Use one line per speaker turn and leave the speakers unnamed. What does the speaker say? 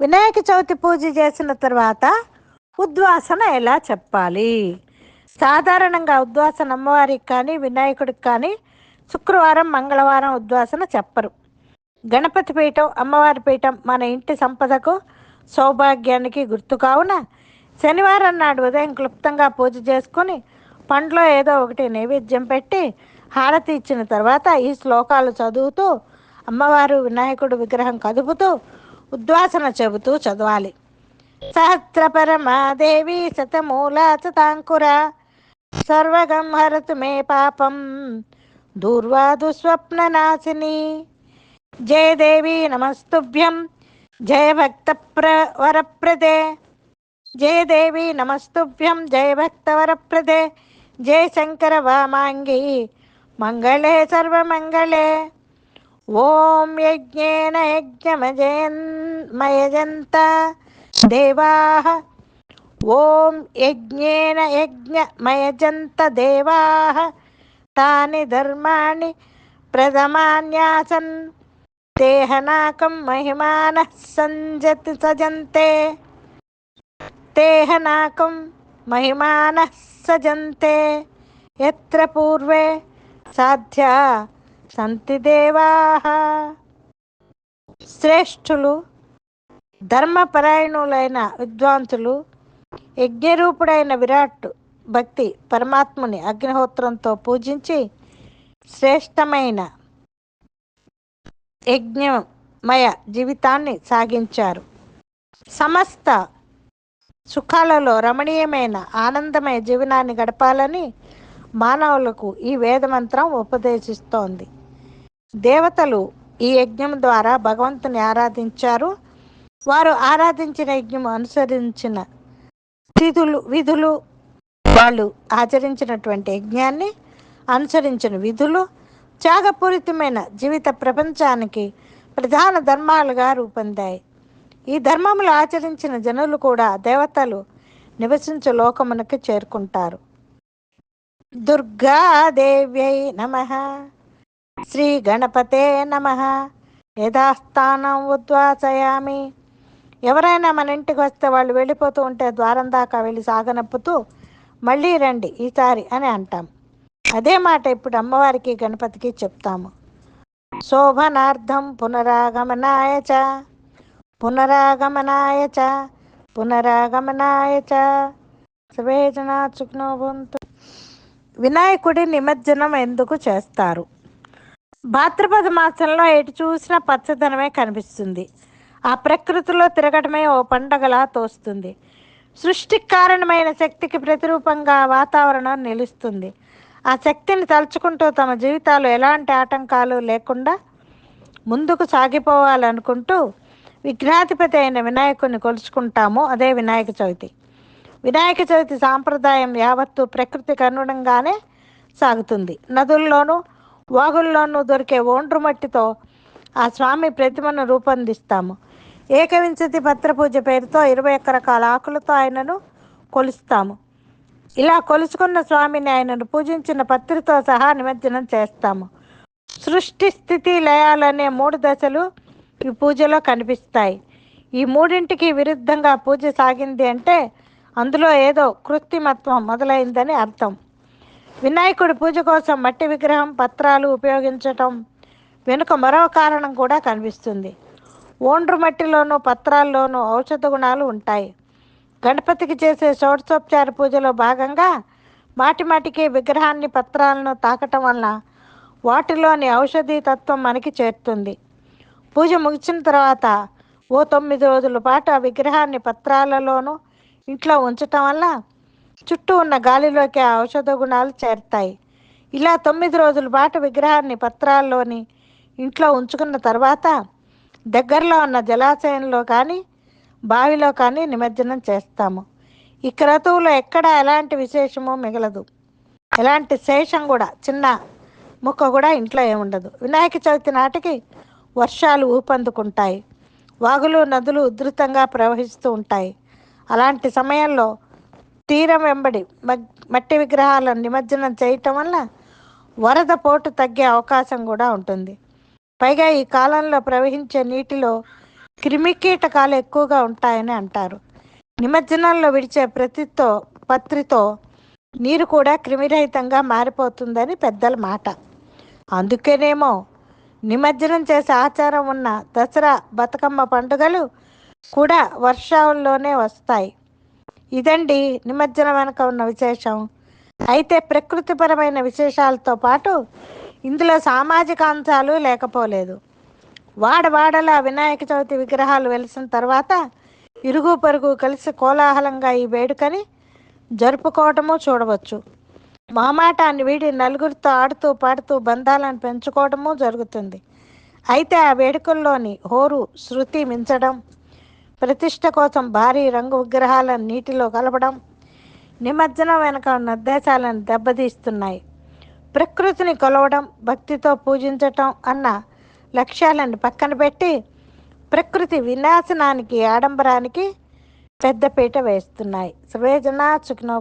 వినాయక చవితి పూజ చేసిన తర్వాత ఉద్వాసన ఎలా చెప్పాలి? సాధారణంగా ఉద్వాసన అమ్మవారికి కానీ వినాయకుడికి కానీ శుక్రవారం మంగళవారం ఉద్వాసన చెప్పరు. గణపతి పీఠం అమ్మవారి పీఠం మన ఇంటి సంపదకు సౌభాగ్యానికి గుర్తు కావున శనివారం నాడు ఉదయం క్లుప్తంగా పూజ చేసుకొని పండ్లో ఏదో ఒకటి నైవేద్యం పెట్టి హారతి ఇచ్చిన తర్వాత ఈ శ్లోకాలు చదువుతూ అమ్మవారు వినాయకుడు విగ్రహం కదుపుతూ ఉద్వాసన చెబుతూ చదవాలి. సహస్రపరమాదేవి శతమూల శతాంకుర సర్వగం హరతు మే పాపం దూర్వాదు స్వప్ననాశిని జయ దేవి నమస్తుభ్యం జయ భక్త ప్ర వరప్రదే. జయ దేవి నమస్తుభ్యం జయ భక్త వరప్రదే. జయ శంకర వామాంగి మంగళే సర్వమంగళే. ॐ यज्ञेन यज्ञमजयन् मयजन्त देवाः। ॐ यज्ञेन यज्ञमयजन्तदेवाः तानि धर्माणि प्रथमान्यासन् तेहनाकं महिमानः सञ्जति सजन्ते। तेहनाकं महिमानः सजन्ते। यत्र पूर्वे साध्या సంతి దేవాः. శ్రేష్ఠులు ధర్మపరాయణులైన విద్వాంసులు యజ్ఞరూపుడైన విరాట్ భక్తి పరమాత్ముని అగ్నిహోత్రంతో పూజించి శ్రేష్టమైన యజ్ఞమయ జీవితాన్ని సాగించారు. సమస్త సుఖాలలో రమణీయమైన ఆనందమయ జీవనాన్ని గడపాలని మానవులకు ఈ వేదమంత్రం ఉపదేశిస్తోంది. దేవతలు ఈ యజ్ఞం ద్వారా భగవంతుని ఆరాధించారు. వారు ఆరాధించిన యజ్ఞం అనుసరించిన తిథులు విధులు వాళ్ళు ఆచరించినటువంటి యజ్ఞాన్ని అనుసరించిన విధులు త్యాగపూరితమైన జీవిత ప్రపంచానికి ప్రధాన ధర్మాలుగా రూపొందాయి. ఈ ధర్మములు ఆచరించిన జనులు కూడా దేవతలు నివసించే లోకమునకు చేరుకుంటారు. దుర్గాదేవ్యై నమ. శ్రీ గణపతే నమ. యథాస్థానం ఉద్వాసయామి. ఎవరైనా మన ఇంటికి వస్తే వాళ్ళు వెళ్ళిపోతూ ఉంటే ద్వారం దాకా వెళ్ళి సాగనప్పుతూ మళ్ళీ రండి ఈసారి అని అంటాం. అదే మాట ఇప్పుడు అమ్మవారికి గణపతికి చెప్తాము. శోభనార్థం పునరాగమనాయ చ. పునరాగమనాయ చ. పునరాగమనాయ చ. సవేజనా వినాయకుడి నిమజ్జనం ఎందుకు చేస్తారు? భాద్రపద మాసంలో ఎటు చూసినా పచ్చదనమే కనిపిస్తుంది. ఆ ప్రకృతిలో తిరగటమే ఓ పండగలా తోస్తుంది. సృష్టికి కారణమైన శక్తికి ప్రతిరూపంగా వాతావరణం నిలుస్తుంది. ఆ శక్తిని తలుచుకుంటూ తమ జీవితాలు ఎలాంటి ఆటంకాలు లేకుండా ముందుకు సాగిపోవాలనుకుంటూ విఘ్నాధిపతి అయిన వినాయకుడిని కొలుచుకుంటాము. అదే వినాయక చవితి. వినాయక చవితి సాంప్రదాయం యావత్తు ప్రకృతికి అనుగుణంగానే సాగుతుంది. నదుల్లోనూ వాగుల్లోనూ దొరికే ఒండ్రు మట్టితో ఆ స్వామి ప్రతిమను రూపొందిస్తాము. ఏకవింశతి పత్రపూజ పేరుతో ఇరవై ఒక్క రకాల ఆకులతో ఆయనను కొలుస్తాము. ఇలా కొలుచుకున్న స్వామిని ఆయనను పూజించిన పత్రితో సహా నిమజ్జనం చేస్తాము. సృష్టి స్థితి లయాలనే మూడు దశలు ఈ పూజలో కనిపిస్తాయి. ఈ మూడింటికి విరుద్ధంగా పూజ సాగింది అంటే అందులో ఏదో కృత్రిమత్వం మొదలైందని అర్థం. వినాయకుడి పూజ కోసం మట్టి విగ్రహం పత్రాలు ఉపయోగించటం వెనుక మరో కారణం కూడా కనిపిస్తుంది. ఓండ్రు మట్టిలోనూ పత్రాల్లోనూ ఔషధ గుణాలు ఉంటాయి. గణపతికి చేసే షోడశోపచార పూజలో భాగంగా మాటి మాటికి విగ్రహాన్ని పత్రాలను తాకటం వలన వాటిలోని ఔషధీ తత్వం మనకి చేరుతుంది. పూజ ముగిసిన తర్వాత ఓ తొమ్మిది రోజుల పాటు ఆ విగ్రహాన్ని పత్రాలలోనూ ఇంట్లో ఉంచటం వల్ల చుట్టూ ఉన్న గాలిలోకి ఆ ఔషధ గుణాలు చేరుతాయి. ఇలా తొమ్మిది రోజుల పాటు విగ్రహాన్ని పత్రాల్లోని ఇంట్లో ఉంచుకున్న తర్వాత దగ్గరలో ఉన్న జలాశయంలో కానీ బావిలో కానీ నిమజ్జనం చేస్తాము. ఈ క్రతువులో ఎక్కడ ఎలాంటి విశేషము మిగలదు. ఎలాంటి శేషం కూడా చిన్న ముక్క కూడా ఇంట్లో ఏముండదు వినాయక చవితి నాటికి వర్షాలు ఊపందుకుంటాయి. వాగులు నదులు ఉధృతంగా ప్రవహిస్తూ ఉంటాయి. అలాంటి సమయంలో తీరం వెంబడి మట్టి విగ్రహాలను నిమజ్జనం చేయటం వల్ల వరద పోటు తగ్గే అవకాశం కూడా ఉంటుంది. పైగా ఈ కాలంలో ప్రవహించే నీటిలో క్రిమి కీటకాలు ఎక్కువగా ఉంటాయని అంటారు. నిమజ్జనంలో విడిచే ప్రతితో పత్రితో నీరు కూడా క్రిమిరహితంగా మారిపోతుందని పెద్దల మాట. అందుకేనేమో నిమజ్జనం చేసే ఆచారం ఉన్న దసరా బతుకమ్మ పండుగలు కూడా వర్షాల్లోనే వస్తాయి. ఇదండి నిమజ్జనం వెనక ఉన్న విశేషం. అయితే ప్రకృతిపరమైన విశేషాలతో పాటు ఇందులో సామాజిక అంశాలు లేకపోలేదు. వాడవాడలా వినాయక చవితి విగ్రహాలు వెలిసిన తర్వాత ఇరుగు పొరుగు కలిసి కోలాహలంగా ఈ వేడుకని జరుపుకోవటము చూడవచ్చు. మామాటాన్ని వీడి నలుగురితో ఆడుతూ పాడుతూ బంధాలను పెంచుకోవటము జరుగుతుంది. అయితే ఆ వేడుకల్లోని హోరు శృతి మించడం ప్రతిష్ట కోసం భారీ రంగు విగ్రహాలను నీటిలో కలపడం నిమజ్జనం వెనక ఉన్న ఉద్దేశాలను దెబ్బతీస్తున్నాయి. ప్రకృతిని కొలవడం భక్తితో పూజించటం అన్న లక్ష్యాలను పక్కన పెట్టి ప్రకృతి వినాశనానికి ఆడంబరానికి పెద్దపీట వేస్తున్నాయి. సర్వేజన సుఖినో